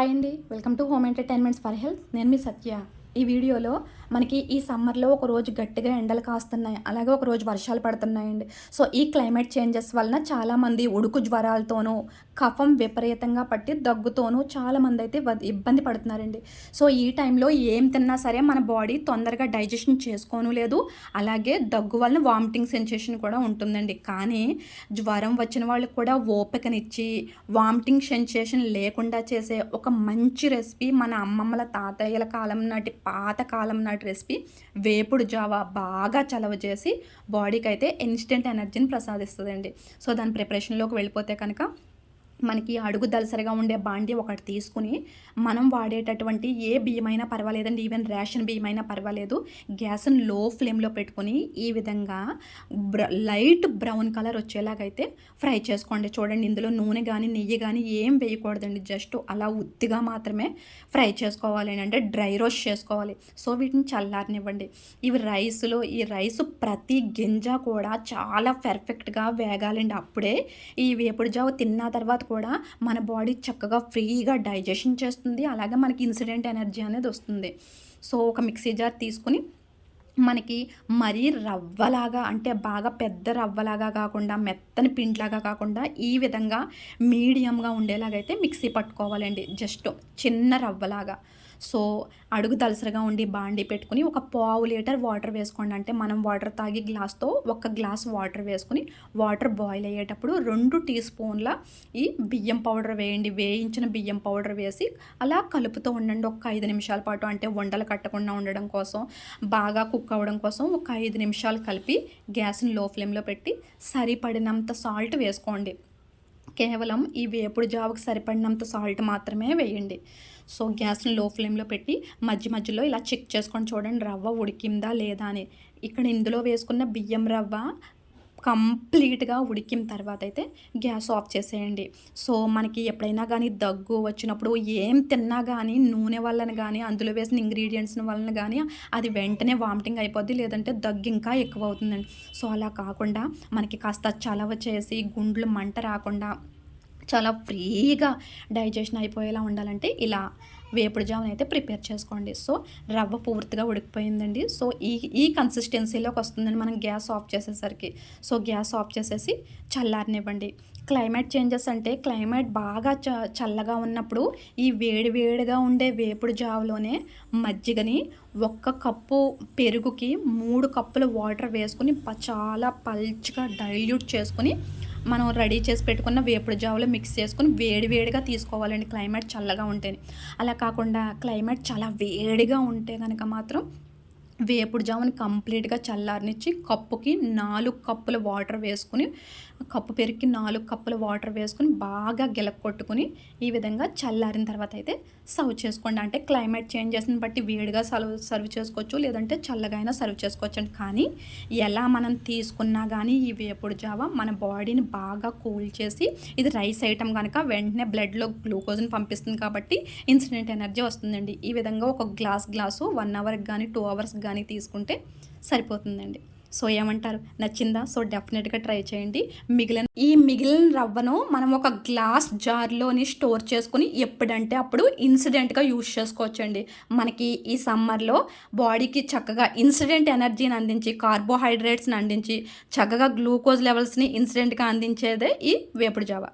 Hi అండి. Welcome to home entertainments for health. నేను మీ సత్య. ఈ వీడియోలో మనకి ఈ సమ్మర్లో ఒక రోజు గట్టిగా ఎండలు కాస్తున్నాయి అలాగే ఒక రోజు వర్షాలు పడుతున్నాయండి. సో ఈ క్లైమేట్ చేంజెస్ వలన చాలామంది ఉడుకు జ్వరాలతోనూ కఫం విపరీతంగా పట్టి దగ్గుతోనూ చాలామంది అయితే ఇబ్బంది పడుతున్నారండి. సో ఈ టైంలో ఏం తిన్నా సరే మన బాడీ తొందరగా డైజెషన్ చేసుకోను లేదు అలాగే దగ్గు వలన వామిటింగ్ సెన్సేషన్ కూడా ఉంటుందండి. కానీ జ్వరం వచ్చిన వాళ్ళకి కూడా ఓపికనిచ్చి వామిటింగ్ సెన్సేషన్ లేకుండా చేసే ఒక మంచి రెసిపీ మన అమ్మమ్మల తాతయ్యల కాలం నాటి పాత కాలం నాటి రెసిపీ వేపుడు జావా బాగా చలవ చేసి బాడీకి అయితే ఇన్స్టెంట్ ఎనర్జీని ప్రసాదిస్తుందండి. సో దాని ప్రిపరేషన్లోకి వెళ్ళిపోతే కనుక మనకి అడుగు దలసరిగా ఉండే బాండి ఒకటి తీసుకుని మనం వాడేటటువంటి ఏ బియ్యమైనా పర్వాలేదండి. ఈవెన్ రేషన్ బియ్యమైనా పర్వాలేదు. గ్యాస్ని లో ఫ్లేమ్లో పెట్టుకొని ఈ విధంగా బ్ర లైట్ బ్రౌన్ కలర్ వచ్చేలాగైతే ఫ్రై చేసుకోండి. చూడండి ఇందులో నూనె కానీ నెయ్యి కానీ ఏం వేయకూడదండి. జస్ట్ అలా ఉత్తిగా మాత్రమే ఫ్రై చేసుకోవాలి అంటే డ్రై రోస్ట్ చేసుకోవాలి. సో వీటిని చల్లారనివ్వండి. ఇవి రైస్లో ఈ రైస్ ప్రతి గింజ కూడా చాలా పెర్ఫెక్ట్గా వేగాలండి. అప్పుడే ఈ వేపుడు జావ తిన్న తర్వాత కూడా మన బాడీ చక్కగా ఫ్రీగా డైజెషన్ చేస్తుంది. అలాగే మనకి ఇన్సిడెంట్ ఎనర్జీ అనేది వస్తుంది. సో ఒక మిక్సీ జార్ తీసుకుని మనకి మరీ రవ్వలాగా అంటే బాగా పెద్ద రవ్వలాగా కాకుండా మెత్తని పిండిలాగా కాకుండా ఈ విధంగా మీడియంగా ఉండేలాగైతే మిక్సీ పట్టుకోవాలండి. జస్ట్ చిన్న రవ్వలాగా. సో అడుగు దలసరిగా ఉండి బాండి పెట్టుకుని ఒక పావు లీటర్ వాటర్ వేసుకోండి. అంటే మనం వాటర్ తాగి గ్లాస్తో ఒక గ్లాస్ వాటర్ వేసుకుని వాటర్ బాయిల్ అయ్యేటప్పుడు రెండు టీ స్పూన్ల ఈ బియ్యం పౌడర్ వేయండి. వేయించిన బియ్యం పౌడర్ వేసి అలా కలుపుతూ ఉండండి. ఒక ఐదు నిమిషాల పాటు అంటే వండలు కట్టకుండా ఉండడం కోసం బాగా కుక్ అవ్వడం కోసం ఒక ఐదు నిమిషాలు కలిపి గ్యాస్ని లో ఫ్లేమ్లో పెట్టి సరిపడినంత సాల్ట్ వేసుకోండి. కేవలం ఈ వేపుడు జావకు సరిపడినంత సాల్ట్ మాత్రమే వేయండి. సో గ్యాస్ని లో ఫ్లేమ్లో పెట్టి మధ్య మధ్యలో ఇలా చెక్ చేసుకొని చూడండి రవ్వ ఉడికిందా లేదా అని. ఇక్కడ ఇందులో వేసుకున్న బియ్యం రవ్వ కంప్లీట్గా ఉడికిన తర్వాత అయితే గ్యాస్ ఆఫ్ చేసేయండి. సో మనకి ఎప్పుడైనా కానీ దగ్గు వచ్చినప్పుడు ఏం తిన్నా కానీ నూనె వలన కానీ అందులో వేసిన ఇంగ్రీడియంట్స్ వలన కానీ అది వెంటనే వామిటింగ్ అయిపోద్ది లేదంటే దగ్గు ఇంకా ఎక్కువ అవుతుందండి. సో అలా కాకుండా మనకి కాస్త చలవ చేసి గుండ్లు మంట రాకుండా చాలా ఫ్రీగా డైజెషన్ అయిపోయేలా ఉండాలంటే ఇలా వేపుడు జామున్ అయితే ప్రిపేర్ చేసుకోండి. సో రవ్వ పూర్తిగా ఉడికిపోయిందండి. సో ఈ ఈ కన్సిస్టెన్సీలోకి వస్తుందండి మనం గ్యాస్ ఆఫ్ చేసేసరికి. సో గ్యాస్ ఆఫ్ చేసేసి చల్లారనివ్వండి. క్లైమేట్ చేంజెస్ అంటే క్లైమేట్ బాగా చ చల్లగా ఉన్నప్పుడు ఈ వేడి వేడిగా ఉండే వేపుడు జావలోనే మజ్జిగని ఒక్క కప్పు పెరుగుకి మూడు కప్పుల వాటర్ వేసుకుని చాలా పల్చగా డైల్యూట్ చేసుకుని మనం రెడీ చేసి పెట్టుకున్న వేపుడు జావలో మిక్స్ చేసుకుని వేడి వేడిగా తీసుకోవాలండి. క్లైమేట్ చల్లగా ఉంటేనే. అలా కాకుండా క్లైమేట్ చాలా వేడిగా ఉంటే కనుక మాత్రం వేపుడు జాముని కంప్లీట్గా చల్లారనిచ్చి కప్పుకి నాలుగు కప్పుల వాటర్ వేసుకుని కప్పు పెరిగి నాలుగు కప్పుల వాటర్ వేసుకుని బాగా గిలక కొట్టుకుని ఈ విధంగా చల్లారిన తర్వాత అయితే సర్వ్ చేసుకోండి. అంటే క్లైమేట్ చేంజెస్ని బట్టి వేడిగా సర్వ్ సర్వ్ చేసుకోవచ్చు లేదంటే చల్లగా అయినా సర్వ్ చేసుకోవచ్చు అండి కానీ ఎలా మనం తీసుకున్నా కానీ ఈ వేపుడు జావ మన బాడీని బాగా కూల్ చేసి ఇది రైస్ ఐటమ్ కనుక వెంటనే బ్లడ్లో గ్లూకోజ్ని పంపిస్తుంది కాబట్టి ఇన్సిడెంట్ ఎనర్జీ వస్తుందండి. ఈ విధంగా ఒక గ్లాస్ గ్లాసు వన్ అవర్కి కానీ టూ అవర్స్ కానీ కానీ తీసుకుంటే సరిపోతుందండి. సో ఏమంటారు? నచ్చిందా? సో డెఫినెట్గా ట్రై చేయండి. మిగిలిన ఈ మిగిలిన రవ్వను మనం ఒక గ్లాస్ జార్లోని స్టోర్ చేసుకుని ఎప్పుడంటే అప్పుడు ఇన్సిడెంట్గా యూజ్ చేసుకోవచ్చండి. మనకి ఈ సమ్మర్లో బాడీకి చక్కగా ఇన్సిడెంట్ ఎనర్జీని అందించి కార్బోహైడ్రేట్స్ని అందించి చక్కగా గ్లూకోజ్ లెవెల్స్ని ఇన్సిడెంట్గా అందించేదే ఈ వేపుడు జావ.